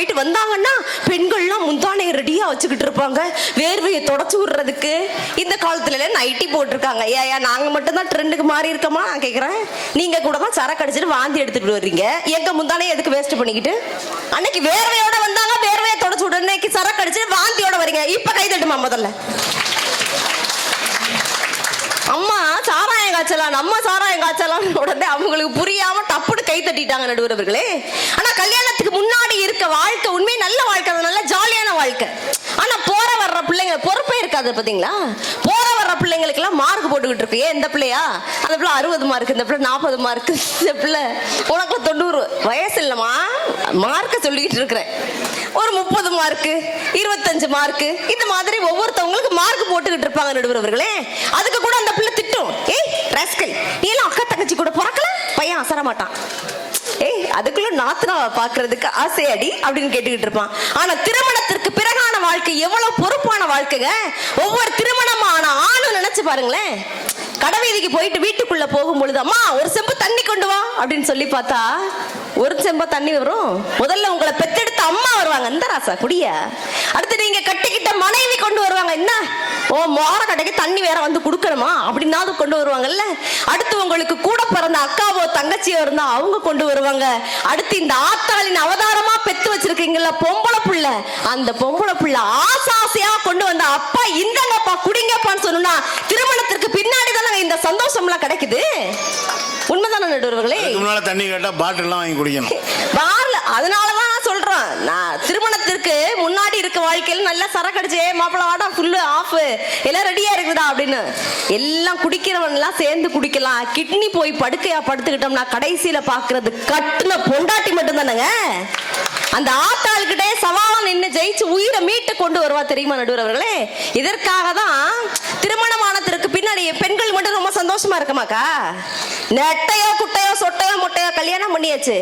போயிட்டு வந்தாங்கன்னா பெண்கள்லாம் முந்தானையை ரெடியா வச்சுக்கிட்டு இருப்பாங்க. வேர்வையை தொடச்சு விடுறதுக்கு. இந்த காலத்துல எல்லாம் நைட்டி போட்டிருக்காங்க. ஏயா நாங்க மட்டும் தான் ட்ரெண்டுக்கு மாறி இருக்கோமா? நான் கேக்குறேன். நீங்க கூட தான் சரக்கு அடிச்சிட்டு வாந்தி எடுத்துட்டு வர்றீங்க எங்க முந்தானையை எதுக்கு வேஸ்ட் பண்ணிக்கிட்டு? அன்னைக்கு வேர்வையோட வந்தாங்க வேர்வையை தொடச்சு உடனேக்கு சரக்கு அடிச்சிட்டு வாந்தியோட வரீங்க. இப்ப கை தட்டுமா முதல்ல? அம்மா சாராயம் காய்ச்சலாம். நம்ம சாராயம் காய்ச்சலாம் உடனே அவங்களுக்கு புரியாம டப்புன்னு கை தட்டிட்டாங்க நடுவரவர்களே ஆனா கல்யாணத்துக்கு முன்னாடி இருக்க வாழ்க்கை உண்மை நல்ல வாழ்க்கை அது நல்ல ஜாலியான வாழ்க்கை ஆனா போற வர்ற பிள்ளைங்க பொறுப்பே இருக்காது பார்த்தீங்களா போற வர பிள்ளைங்களுக்கு எல்லாம் மார்க் போட்டுக்கிட்டு இருக்கு. ஏன் இந்த பிள்ளையா? அந்த பிள்ளை அறுபது மார்க் இந்த பிள்ளை நாற்பது மார்க் இந்த பிள்ளை உனக்கு தொண்ணூறு. வயசு இல்லைம்மா. மார்க்க சொல்லிக்கிட்டு இருக்கிறேன். ஒரு முப்பது மார்க்கு இருபத்தஞ்சு மார்க்கு இந்த மாதிரி ஒவ்வொருத்தவங்களுக்கு மார்க் போட்டுக்கிட்டு இருப்பாங்க நடுவரவர்களே. அதுக்கு கூட அந்த பிள்ளை திட்டும். ஏய் ரஸ்கல் நீ எல்லாம் அக்கா தங்கச்சி கூட போற? மாட்டான் ஏய் அதுக்குள்ள நாத்தனா பாக்குறதுக்கு ஆசையடி அப்படின்னு கேட்டுக்கிட்டு இருப்பான். ஆனா திருமணத்திற்கு பிறகான வாழ்க்கை எவ்வளவு பொறுப்பான வாழ்க்கைங்க? ஒவ்வொரு ஆனா ஆணும் நினைச்சு பாருங்களேன். கடைவீதிக்கு போயிட்டு வீட்டுக்குள்ள போகும் பொழுது அம்மா ஒரு செம்பு தண்ணி கொண்டு வா அப்படின்னு சொல்லி பார்த்தா ஒரு செம்பா தண்ணி வரும். முதல்ல உங்களை பெத்தெடுத்த அம்மா வருவாங்க. இந்த ராசா குடிய. அடுத்து நீங்க கட்டிக்கிட்ட மனைவி கொண்டு வருவாங்க. என்ன ஓ மோர கடைக்கு தண்ணி வேற வந்து கொடுக்கணுமா? அப்படின்னாவது கொண்டு வருவாங்கல்ல? அடுத்து உங்களுக்கு கூட பிறந்த அக்காவோ தங்கச்சியோ இருந்தா அவங்க கொண்டு வருவாங்க. அடுத்து இந்த ஆத்தாளின் அவதாரமா பெத்து வச்சிருக்கீங்கல்ல பொம்பளை புள்ள. அந்த பொம்பளை புள்ள ஆசை ஆசையா கொண்டு வந்த அப்பா இந்தங்கப்பா குடிங்கப்பான்னு சொன்னா திருமணத்திற்கு பின்னாடி தானே இந்த சந்தோஷம்லாம் கிடைக்குது? உண்மைதானே நடுவர்களே? முன்னால தண்ணி கேட்டா பாட்டில்லாம் வாங்கி குடிக்கணும். வாரல அதனாலதான் தான் சொல்றேன் நான் திருமணத்திற்கு முன்னாடி இருக்க வாழ்க்கையில நல்லா சரக்கு அடிச்சே மாப்பிள வாடா ஃபுல்லு ஆஃப் எல்லாம் ரெடியா இருக்குதா? அப்படின்னு. எல்லாம் குடிக்கிறவன் எல்லாம் சேர்ந்து குடிக்கலாம். கிட்னி போய் படுக்கையா படுத்துக்கிட்டோம்னா கடைசியில பாக்குறது கட்டுன பொண்டாட்டி மட்டும் தானேங்க அந்த ஆத்தாள்கிட்டே சவாலா நின்னு ஜெயிச்சு உயிரை மீட்டு கொண்டு வருவா தெரியுமா நடுவர் அவர்களே? இதற்காக தான் திருமணமானத்திற்கு பின்னாடி பெண்கள் மட்டும் ரொம்ப சந்தோஷமா இருக்கமாக்கா? நெட்டையோ குட்டையோ சொட்டையோ மொட்டையோ கல்யாணம் பண்ணியாச்சு.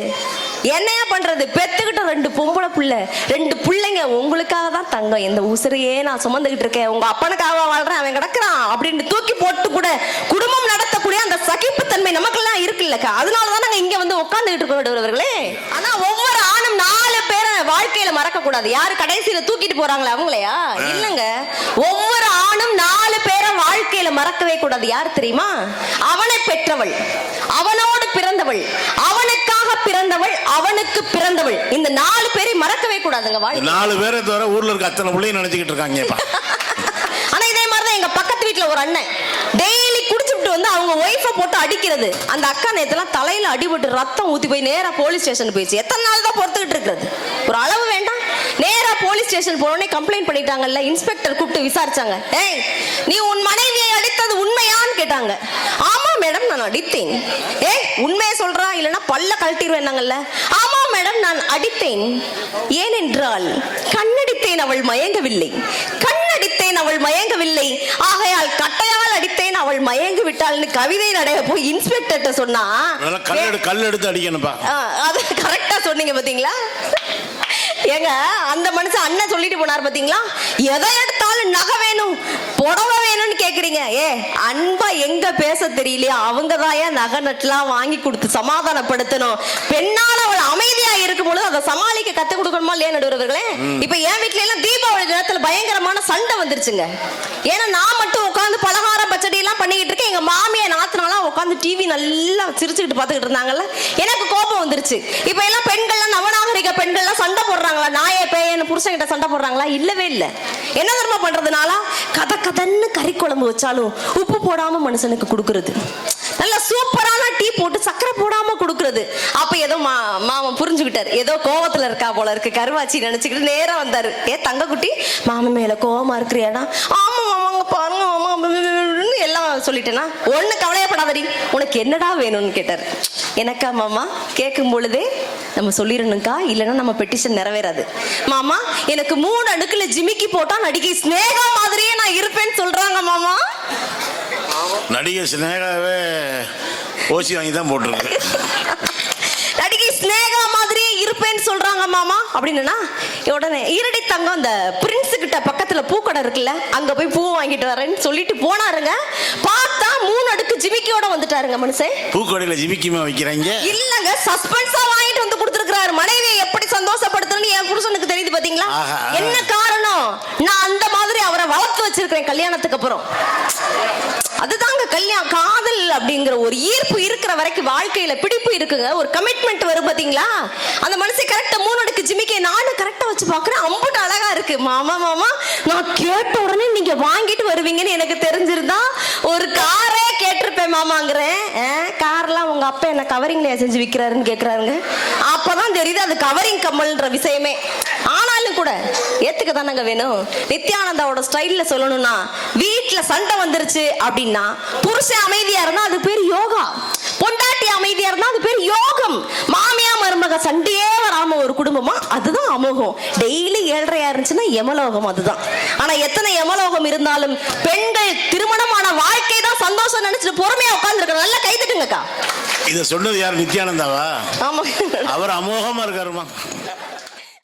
என்னையா பண்றது? பெத்துக்கிட்ட ரெண்டு பொம்பளை புள்ள. ரெண்டு பிள்ளைங்க. உங்களுக்காக தான் தங்கம். இந்த உசிரையே நான் சுமந்துகிட்டு இருக்கேன். உங்க அப்பனுக்காக வாழ்றேன். அவன் கிடக்குறான் அப்படின்னு தூக்கி போட்டு கூட குடும்பம் நடத்தக்கூடிய அந்த சகிப்புத்தன்மை நமக்கெல்லாம் இருக்குல்லக்கா அதனால தான் நாங்க இங்க வந்து உட்கார்ந்துகிட்டு இருக்கோம் நடுவர்களே. ஆனா ஒவ்வொரு ஆணும் நாலு பேரை வாழ்க்கையில மறக்க கூடாது யாரு கடைசியில தூக்கிட்டு போறாங்களே அவங்களையா? இல்லங்க. ஒவ்வொரு ஆணும் நாலு பேரை வாழ்க்கையில மறக்கவே கூடாது. யார் தெரியுமா? அவனை பெற்றவள். அவனோடு பிறந்தவள். அவனுக்கு பிறந்தவள். இந்த நாலு பேரை மறக்கவே கூடாதுங்க வாழ்க்கை. நாலு பேரை தவிர ஊர்ல இருக்க அத்தனை பிள்ளையும் நினைச்சுக்கிட்டு இருக்காங்கப்பா. ஆனா இதே மாதிரிதான் எங்க பக்கத்து வீட்ல ஒரு அண்ணன். டெய்லி குடிச்சுட்டு வந்து அவங்க ஒய்ஃபை போட்டு அடிக்கிறது. அந்த அக்கா நேத்தெல்லாம் தலையில அடிபட்டு ரத்தம் ஊத்தி போய் நேரா போலீஸ் ஸ்டேஷன் போயிடுச்சு. எத்தனை நாள் தான் பொறுத்துக்கிட்டு இருக்கிறது? ஒரு அளவு வேண்டாம். நேரா போலீஸ் ஸ்டேஷன் போனோடனே கம்ப்ளைண்ட் பண்ணிட்டாங்கல்ல இன்ஸ்பெக்டர் கூப்பிட்டு விசாரிச்சாங்க. ஏய் நீ உன் மனைவியை அடித்தது உண்மையான்னு கேட்டாங்க. ஆமா மேடம் நான் அடித்தேன். ஏய் உண்மையை சொல்றா இல்லைன்னா பல்ல கழட்டிடுவேன்னாங்கல்ல ஆமா மேடம் நான் அடித்தேன். ஏனென்றால் கண்ணடித்தேன் அவள் மயங்கவில்லை. கண்ணடித்தேன் அவள் மயங்கவில்லை. ஆகையால் கட்டையால் அடித்தேன் அவள் மயங்கி விட்டாள்னு கவிதை நடைய போய் இன்ஸ்பெக்டர்கிட்ட சொன்னா கல் எடு கல் எடுத்து அடிக்கணும்ப்பா. ஆ, அது கரெக்டா சொன்னீங்க பாத்தீங்களா? ஏங்க அந்த மனுஷன் அண்ணன் சொல்லிட்டு போனார் பாத்தீங்களா? எதை எடுத்தாலும் நகை வேணும் புடவை வேணும்னு கேக்குறீங்க. ஏ அன்பா எங்க பேச தெரியலையா? அவங்க தான் ஏன் நகை நட்டுலாம் வாங்கி கொடுத்து சமாதானப்படுத்தணும்? பெண்ணால் அவள் அமைதியா சமாளிக்க கத்து கொடுக்கணுமா இல்லையா நடுவர்களே? இப்ப என் வீட்ல எல்லாம் தீபாவளி நேரத்துல பயங்கரமான சண்டை வந்துருச்சுங்க. ஏன்னா நான் மட்டும் உட்காந்து பலகாரம் பச்சடி எல்லாம் பண்ணிக்கிட்டு இருக்கேன். எங்க மாமியா நாத்தனாலாம் உட்காந்து டிவி நல்லா சிரிச்சுக்கிட்டு பார்த்துக்கிட்டு இருந்தாங்கல்ல. எனக்கு கோபம் வந்துருச்சு. இப்ப எல்லாம் பெண்கள்லாம் நவநாகரிக பெண்கள்லாம் சண்டை போடுறாங்களா? நாயே பேயன்னு புருஷன்கிட்ட சண்டை போடுறாங்களா? இல்லவே இல்ல. என்ன தெரியுமா பண்றதுனால? கத கதன்னு கறி குழம்பு வச்சாலும் உப்பு போடாம மனுஷனுக்கு கொடுக்கறது. நல்ல சூப்பரான டீ போட்டு சக்கரை போடாம கொடுக்கறது. அப்ப ஏதோ மா மாமன் புரிஞ்சுக்கிட்டாரு. ஏதோ கோவத்துல இருக்கா போல இருக்கு. கருவாச்சி நினைச்சுக்கிட்டு நேரா வந்தாரு. ஏ தங்க குட்டி மாமன் மேல கோவமா இருக்கிறியாடா? ஆமா மாமாங்க பாருங்க மாமா எல்லாம் சொல்லிட்டேனா ஒண்ணு கவலையப்படாதடி. உனக்கு என்னடா வேணும்னு கேட்டாரு. எனக்கா மாமா? கேட்கும் பொழுதே நம்ம சொல்லிடணுக்கா இல்லைன்னா நம்ம பெட்டிஷன் நிறைவேறாது. மாமா எனக்கு மூணு அடுக்குல ஜிமிக்கி போட்டா நடிகை ஸ்னேகா மாதிரியே நான் இருப்பேன்னு சொல்றாங்க மாமா. நடிகை சினேகாவே ஓசி வாங்கி தான் போட்டிருக்கு. நடிகை ஸ்னேகா மாதிரியே இருப்பேன்னு சொல்றாங்க மாமா. அப்படின்னா உடனே ஈரடி தங்கம் அந்த பிரின்ஸ் கிட்ட பக்கத்துல பூக்கடை இருக்குல்ல அங்க போய் பூ வாங்கிட்டு வரேன்னு சொல்லிட்டு போனாருங்க. பார்த்தா மூணு அடுக்கு ஜிமிக்கியோட வந்துட்டாருங்க மனுஷன் பூக்கடையில ஜிமிக்கிமா வைக்கிறாங்க. இல்லங்க சஸ்பென்ஸா வாங்கிட்டு வந்து கொடுத்துருக்காரு மனைவியை எப்படி சந்தோஷப்படுத்தணும் சந்தோஷம்னு என் புருஷனுக்கு தெரியுது பாத்தீங்களா. என்ன காரணம்? நான் அந்த மாதிரி அவரை வளர்த்து வச்சிருக்கிறேன் கல்யாணத்துக்கு அப்புறம். அதுதாங்க கல்யாணம் காதல் அப்படிங்கிற ஒரு ஈர்ப்பு இருக்கிற வரைக்கும் வாழ்க்கையில பிடிப்பு இருக்குங்க. ஒரு கமிட்மெண்ட் வரும் பாத்தீங்களா? அந்த மனுஷன் கரெக்டா மூணு அடுக்கு ஜிமிக்கை நானும் கரெக்டா வச்சு பாக்குறேன் அம்புட்டு அழகா இருக்கு. மாமா மாமா நான் கேட்ட உடனே நீங்க வாங்கிட்டு வருவீங்கன்னு எனக்கு தெரிஞ்சிருந்தா ஒரு காரே கேட்டிருப்பேன் மாமாங்கிறேன். கார்லாம் உங்க அப்பா என்ன கவரிங்ல செஞ்சு விக்கிறாருன்னு கேக்குறாருங்க. அப்பதான் தெரியுது அது கவரிங் கம்மல்ன்ற விஷயமே. ஆனா கூட ஏத்துக்க தானங்க வேணும்? நித்யானந்தாவோட ஸ்டைல்ல சொல்லணும்னா வீட்ல சண்டை வந்துருச்சு அப்படின்னா புருஷன் அமைதியா இருந்தா அது பேர் யோகா. பொண்டாட்டி அமைதியா இருந்தா அது பேர் யோகம். மாமியா மருமக சண்டையே வராம ஒரு குடும்பமா அதுதான் அமோகம். டெய்லி ஏழ்றையா இருந்துச்சுன்னா யமலோகம் அதுதான். ஆனா எத்தனை யமலோகம் இருந்தாலும் பெண்கள் திருமணமான வாழ்க்கை தான் சந்தோஷம் நினைச்சிட்டு பொறுமையா உட்கார்ந்து நல்லா கை தட்டுங்கக்கா. இதை சொன்னது யார்? நித்யானந்தாவா? ஆமா. அவர் அமோகமா இருக்காருமா?